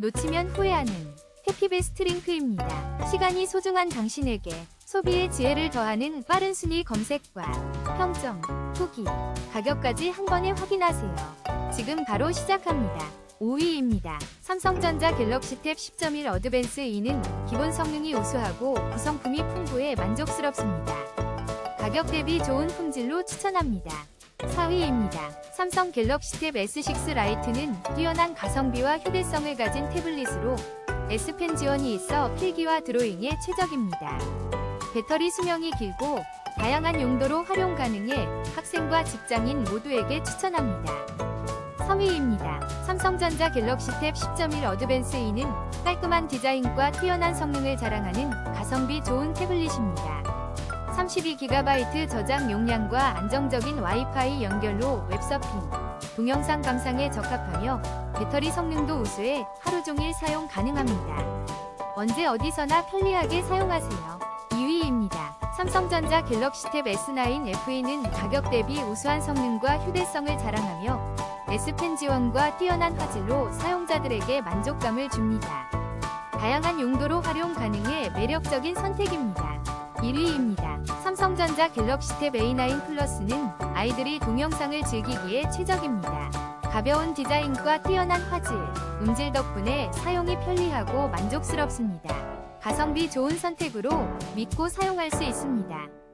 놓치면 후회하는 해피베스트 링크입니다. 시간이 소중한 당신에게 소비의 지혜를 더하는 빠른 순위 검색과 평점, 후기, 가격까지 한 번에 확인하세요. 지금 바로 시작합니다. 5위입니다. 삼성전자 갤럭시 탭 10.1 어드밴스 2는 기본 성능이 우수하고 구성품이 풍부해 만족스럽습니다. 가격 대비 좋은 품질로 추천합니다. 4위입니다. 삼성 갤럭시 탭 S6 라이트는 뛰어난 가성비와 휴대성을 가진 태블릿으로 S펜 지원이 있어 필기와 드로잉에 최적입니다. 배터리 수명이 길고 다양한 용도로 활용 가능해 학생과 직장인 모두에게 추천합니다. 3위입니다. 삼성전자 갤럭시 탭 10.1 어드밴스 2는 깔끔한 디자인과 뛰어난 성능을 자랑하는 가성비 좋은 태블릿입니다. 32GB 저장 용량과 안정적인 와이파이 연결로 웹서핑, 동영상 감상에 적합하며 배터리 성능도 우수해 하루 종일 사용 가능합니다. 언제 어디서나 편리하게 사용하세요. 2위입니다. 삼성전자 갤럭시 탭 S9 FE는 가격 대비 우수한 성능과 휴대성을 자랑하며 S펜 지원과 뛰어난 화질로 사용자들에게 만족감을 줍니다. 다양한 용도로 활용 가능해 매력적인 선택입니다. 1위입니다. 삼성전자 갤럭시 탭 A9 플러스는 아이들이 동영상을 즐기기에 최적입니다. 가벼운 디자인과 뛰어난 화질, 음질 덕분에 사용이 편리하고 만족스럽습니다. 가성비 좋은 선택으로 믿고 사용할 수 있습니다.